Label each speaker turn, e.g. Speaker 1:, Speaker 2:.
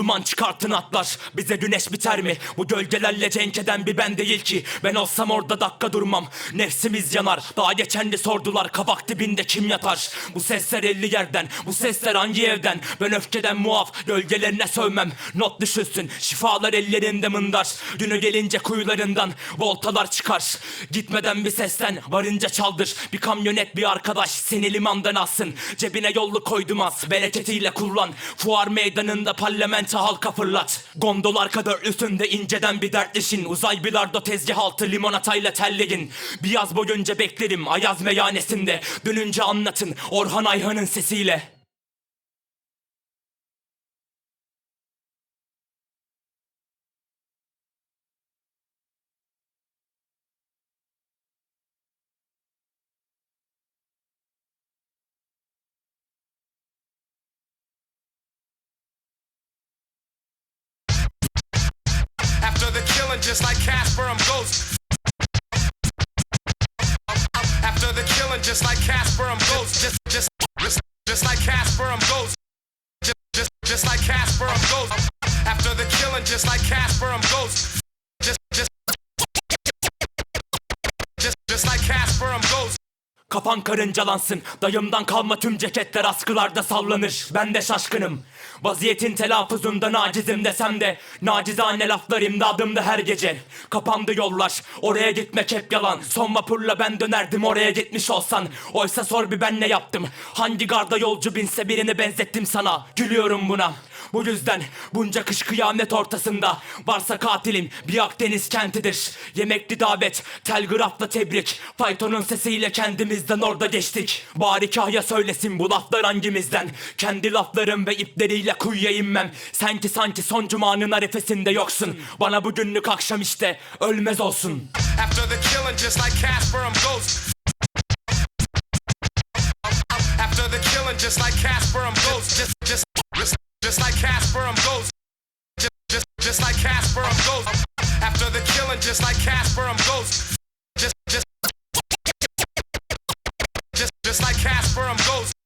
Speaker 1: Duman çıkartın atlar. Bize güneş biter mi? Bu gölgelerle cenk eden bir ben değil ki. Ben olsam orada dakika durmam. Nefsimiz yanar. Daha geçen de sordular. Kabak dibinde kim yatar? Bu sesler elli yerden. Bu sesler hangi evden? Ben öfkeden muaf. Gölgelerine sövmem. Not düşünsün Şifalar ellerinde mındar. Günü gelince kuyularından Voltalar çıkar. Gitmeden bir sesten Varınca çaldır. Bir kamyonet bir arkadaş Seni limandan alsın. Cebine yolluk koydum az. Bereketiyle kullan Fuar meydanında parlamento halka fırlat. Gondolar kadar üstünde inceden bir dertlişin Uzay bilardo tezgah altı limonatayla telleyin. Bir yaz boyunca beklerim Ayaz meyhanesinde Dönünce anlatın Orhan Ayhan'ın sesiyle
Speaker 2: killing, just like Casper, I'm ghost. After the killing, just like Casper, I'm ghost. Just, just, just, just like Casper, I'm ghost. Just, just, just like Casper, I'm ghost. After the killing, just like Casper, I'm ghost.
Speaker 1: Kafan karıncalansın. Dayımdan kalma tüm ceketler askılarda sallanır. Ben de şaşkınım. Vaziyetin telaffuzunda nacizim desem de Nacizane laflar imdadımda her gece. Kapandı yollar Oraya gitmek hep yalan. Son vapurla ben dönerdim oraya gitmiş olsan. Oysa sor bir ben ne yaptım? Hangi garda yolcu binse birini benzettim sana. Gülüyorum buna bu yüzden bunca kış kıyamet ortasında Varsa katilim bir Akdeniz kentidir. Yemekli davet, telgrafla tebrik Faytonun sesiyle kendimizden orada geçtik. Bari kahya söylesin bu laflar hangimizden. Kendi laflarım ve ipleriyle kuyuya inmem. Sen ki sanki son cumanın arifesinde yoksun. Bana bugünlük akşam işte ölmez olsun.
Speaker 2: After the killing, just like Casper, I'm ghost. After the killing, just like Casper, I'm ghost. Just, just just, like Casper, I'm ghost. After the killing, just like Casper, I'm ghost. Just, just, just, just like Casper, I'm ghost.